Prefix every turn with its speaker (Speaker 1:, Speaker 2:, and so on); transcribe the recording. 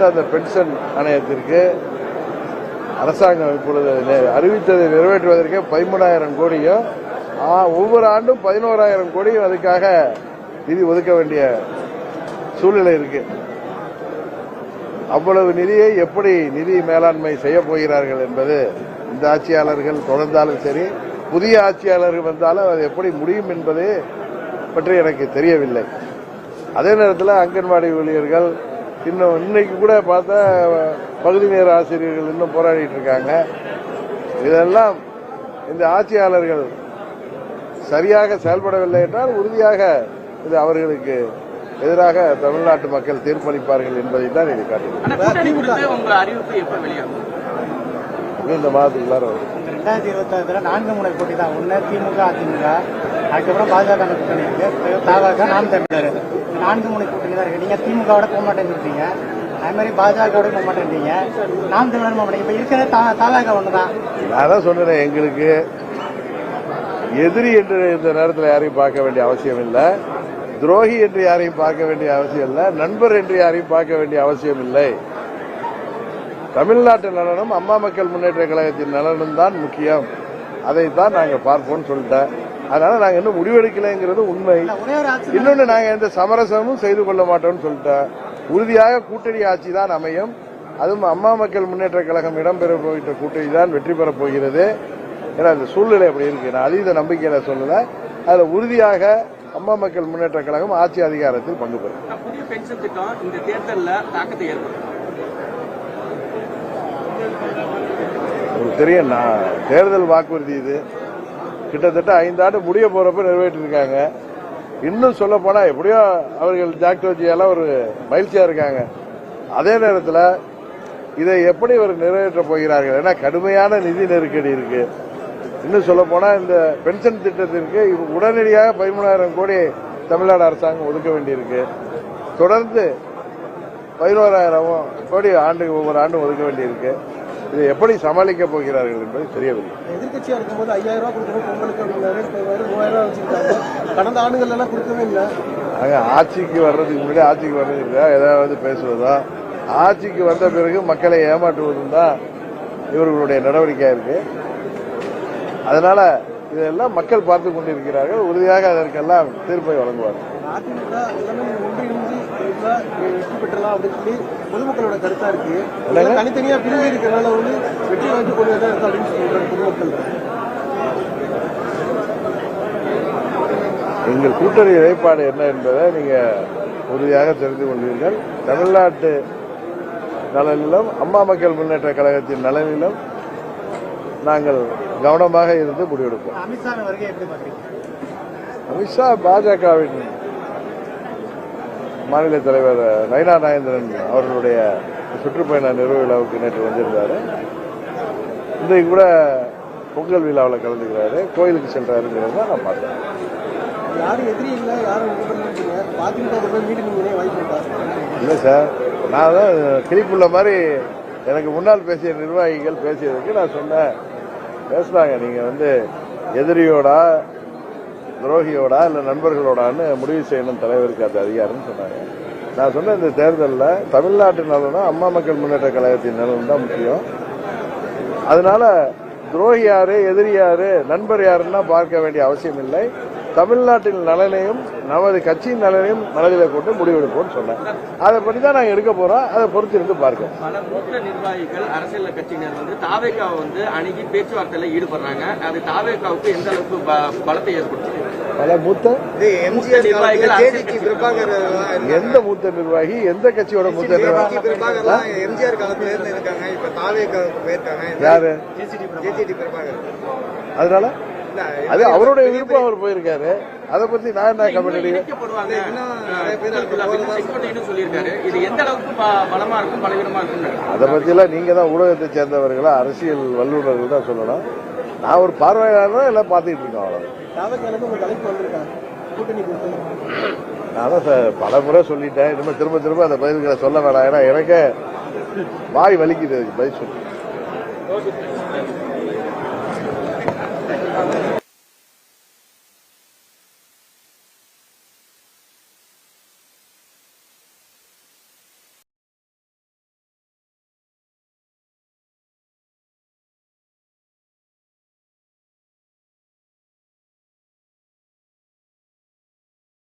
Speaker 1: கிட்டத்தட்ட அந்த பென்ஷன் ஆணையத்திற்கு அரசாங்கம் இப்பொழுது அறிவித்ததை நிறைவேற்றுவதற்கு பதிமூணாயிரம் கோடியும் ஒவ்வொரு ஆண்டும் பதினோராயிரம் கோடியும் அதுக்காக நிதி ஒதுக்க வேண்டிய சூழ்நிலை இருக்கு. அவ்வளவு நிதியை எப்படி நிதி மேலாண்மை செய்ய போகிறார்கள் என்பது இந்த ஆட்சியாளர்கள் தொடர்ந்தாலும் சரி புதிய ஆட்சியாளர்கள் வந்தாலும் அது எப்படி முடியும் என்பது பற்றி எனக்கு தெரியவில்லை. அதே நேரத்தில் அங்கன்வாடி ஊழியர்கள் இன்னும் இன்னைக்கு கூட பார்த்தா பகுதி நேர ஆசிரியர்கள் இன்னும் போராடிட்டு இருக்காங்க. இதெல்லாம் இந்த ஆட்சியாளர்கள் சரியாக செயல்படவில்லை என்றால் உறுதியாக இது அவர்களுக்கு எதிராக தமிழ்நாட்டு மக்கள் தீர்ப்பளிப்பார்கள் என்பதை தான் இது காட்டுகிறது. இந்த மாதத்துக்குள்ளார வரும்.
Speaker 2: ரெண்டாயிரத்தி இருபத்தாறுல நான்கு முனை போட்டி தான் ஒன்று திமுக அதிமுக அதுக்கப்புறம் பாஜக கூட்டணி இருக்கு. தாவாக நாம் தமிழர். நான்கு முனை கூட்டணி தான் இருக்கு. நீங்க திமுகவோட போக மாட்டேங்கிறீங்க அதே மாதிரி பாஜகவோட போக மாட்டேன்றீங்க நாம் தமிழர் போக மாட்டேங்க இப்ப இருக்கிற தா- தாவாக ஒன்று தான்
Speaker 1: நான் தான் சொன்னேன் எங்களுக்கு எதிரி என்று இந்த நேரத்தில் யாரையும் பார்க்க வேண்டிய அவசியம் இல்லை. துரோகி என்று யாரையும் பார்க்க வேண்டிய அவசியம் இல்லை. நண்பர் என்று யாரையும் பார்க்க வேண்டிய அவசியம் இல்லை. தமிழ்நாட்டு நலனும் அம்மா மக்கள் முன்னேற்ற கழகத்தின் நலனும் தான் முக்கியம். அதைத்தான் நாங்கள் பார்ப்போம்னு சொல்லிட்டேன். அதனால நாங்க இன்னும் முடிவெடுக்கலைங்கிறது உண்மை.
Speaker 2: ஒரே ஒரு
Speaker 1: இன்னொன்னு நாங்க எந்த சமரசமும் செய்து கொள்ள மாட்டோம்னு சொல்லிட்டேன் உறுதியாக கூட்டணி ஆட்சி தான் அமையும். அதுவும் அம்மா மக்கள் முன்னேற்ற கழகம் இடம்பெற போகின்ற கூட்டணி தான் வெற்றி பெறப் போகிறது. ஏன்னா இந்த சூழ்நிலை அப்படி இருக்கு. நான் அதீத நம்பிக்கையில சொல்லல. அதுல உறுதியாக அம்மா மக்கள் முன்னேற்ற கழகம் ஆட்சி அதிகாரத்தில் பங்கு பெறும்.
Speaker 3: புதிய பென்ஷன் திட்டம் இந்த தேர்தல்ல தாக்கத்தை ஏற்படுத்தும்.
Speaker 1: உங்களுக்கு தெரியும் நான் தேர்தல் வாக்குறுதி இது. கிட்டத்தட்ட ஐந்து ஆண்டு முடிய போறப்ப நிறைவேற்றிருக்காங்க. இன்னும் சொல்ல போனா எப்படியோ அவர்கள் ஜாக்டோஜியெல்லாம் ஒரு மகிழ்ச்சியா இருக்காங்க. அதே நேரத்தில் இதை எப்படி இவர் நிறைவேற்ற போகிறார்கள் ஏன்னா கடுமையான நிதி நெருக்கடி இருக்கு. இன்னும் சொல்ல போனா இந்த பென்ஷன் திட்டத்திற்கு உடனடியாக பதிமூணாயிரம் கோடி தமிழ்நாடு அரசாங்கம் ஒதுக்க வேண்டியிருக்கு. தொடர்ந்து பதினோராயிரம் கோடி ஆண்டு ஒவ்வொரு ஆண்டும் ஒதுக்க வேண்டியிருக்கு. இதை எப்படி சமாளிக்க போகிறார்கள் என்பது தெரியவில்லை.
Speaker 4: எதிர்கட்சியா இருக்கும்போது ஐயாயிரம் ரூபாய் கொடுக்கணும் பொங்கலுக்கு மூவாயிரம் வச்சிருக்காங்க. கடந்த ஆண்டுகள்ல எல்லாம் கொடுக்கவே இல்லை.
Speaker 1: ஆக ஆட்சிக்கு வர்றதுக்கு முன்னாடி ஆட்சிக்கு வர்றதுக்கு ஏதாவது பேசுவதோ? ஆட்சிக்கு வந்த பிறகு மக்களை ஏமாற்றுவதும் தான் இவர்களுடைய நடவடிக்கையா இருக்கு. அதனால இதெல்லாம் மக்கள் பார்த்து கொண்டிருக்கிறார்கள். உறுதியாக அதற்கெல்லாம் தீர்ப்பை
Speaker 4: பொதுமக்கள்.
Speaker 1: எங்கள் கூட்டணி நிலைப்பாடு என்ன என்பதை நீங்க உறுதியாக தெரிந்து கொள்வீர்கள் தமிழ்நாட்டு நலனிலும் அம்மா மக்கள் முன்னேற்ற கழகத்தின் நலனிலும் நாங்கள் கவனமாக இருந்து முடிவெடுப்போம்.
Speaker 2: அமித்ஷா
Speaker 1: பாஜகவின் மாநில தலைவர் நயனா நாயந்திரன் அவர்களுடைய சுற்றுப்பயண நிறைவு விழாவுக்கு நேற்று வந்திருந்தாரு. இன்றைக்கு கூட பொங்கல் விழாவில் கலந்துக்கிறாரு. கோயிலுக்கு சென்றாருங்கிறத நான் பார்த்தேன்
Speaker 4: யாரும் எதிரி இல்ல யாரும்
Speaker 1: இல்லை சார். நான் தான் கிளிப்புள்ள மாதிரி எனக்கு முன்னால் பேசிய நிர்வாகிகள் பேசியதுக்கு நான் சொன்னேன். பேசுனாங்க நீங்கள் வந்து எதிரியோடா துரோகியோடா இல்லை நண்பர்களோடான்னு முடிவு செய்யணும் தலைவருக்கு அது அதிகாரம்னு சொன்னாங்க. நான் சொன்ன இந்த தேர்தலில் தமிழ்நாட்டு நலனும் அம்மா மக்கள் முன்னேற்ற கழகத்தின் நலனும் தான் முக்கியம். அதனால துரோகி யாரு எதிரி யாரு நண்பர் யாருன்னா பார்க்க வேண்டிய அவசியம் இல்லை. தமிழ்நாட்டின் நலனையும் நமது கட்சியின் நலனையும் மனதில் கொண்டு முடிவெடுப்போம்னு சொன்னேன் அதை பற்றி தான் நாங்கள் எடுக்க போறோம். அதை பொறுத்து இருந்து பார்க்க
Speaker 3: பல மூத்த நிர்வாகிகள் அரசியல் கட்சியினர் வந்து தாவேக்காவை வந்து அணுகி பேச்சுவார்த்தையில ஈடுபடுறாங்க. அது தாவேக்காவுக்கு எந்த அளவுக்கு ப- பலத்தை ஏற்படுத்தும்
Speaker 1: பல மூத்த? எந்த மூத்த நிர்வாகி எந்த கட்சியோட மூத்த நிர்வாகி?
Speaker 4: பிரபாகர்லாம் எம்ஜிஆர் காலத்துல இருந்து இருக்காங்க. இப்ப தாவேக்கு போயிருக்காங்க.
Speaker 1: யாரு? அதனால? அது அவருடைய விருப்பம் அவர் போயிருக்காரு. அதை பத்தி நான் என்ன கமெண்ட் அதை பற்றிலாம் நீங்கள் தான் ஊடகத்தை சேர்ந்தவர்களா அரசியல் வல்லுநர்கள் தான் சொல்லணும். நான் ஒரு பார்வையாளர் எல்லாம் பார்த்துக்கிட்டு இருக்கோம் அவ்வளோ
Speaker 4: தாவேக்கால உங்க தலைப்பு வந்திருக்காங்க கூட்டணி கொடுத்து
Speaker 1: நான் தான் சார் பல முறை சொல்லிட்டேன். இனிமேல் திரும்ப திரும்ப அந்த பதில்களை சொல்ல வேணாம். ஏன்னா எனக்கு வாய் வலிக்குது பதில் சொல்லி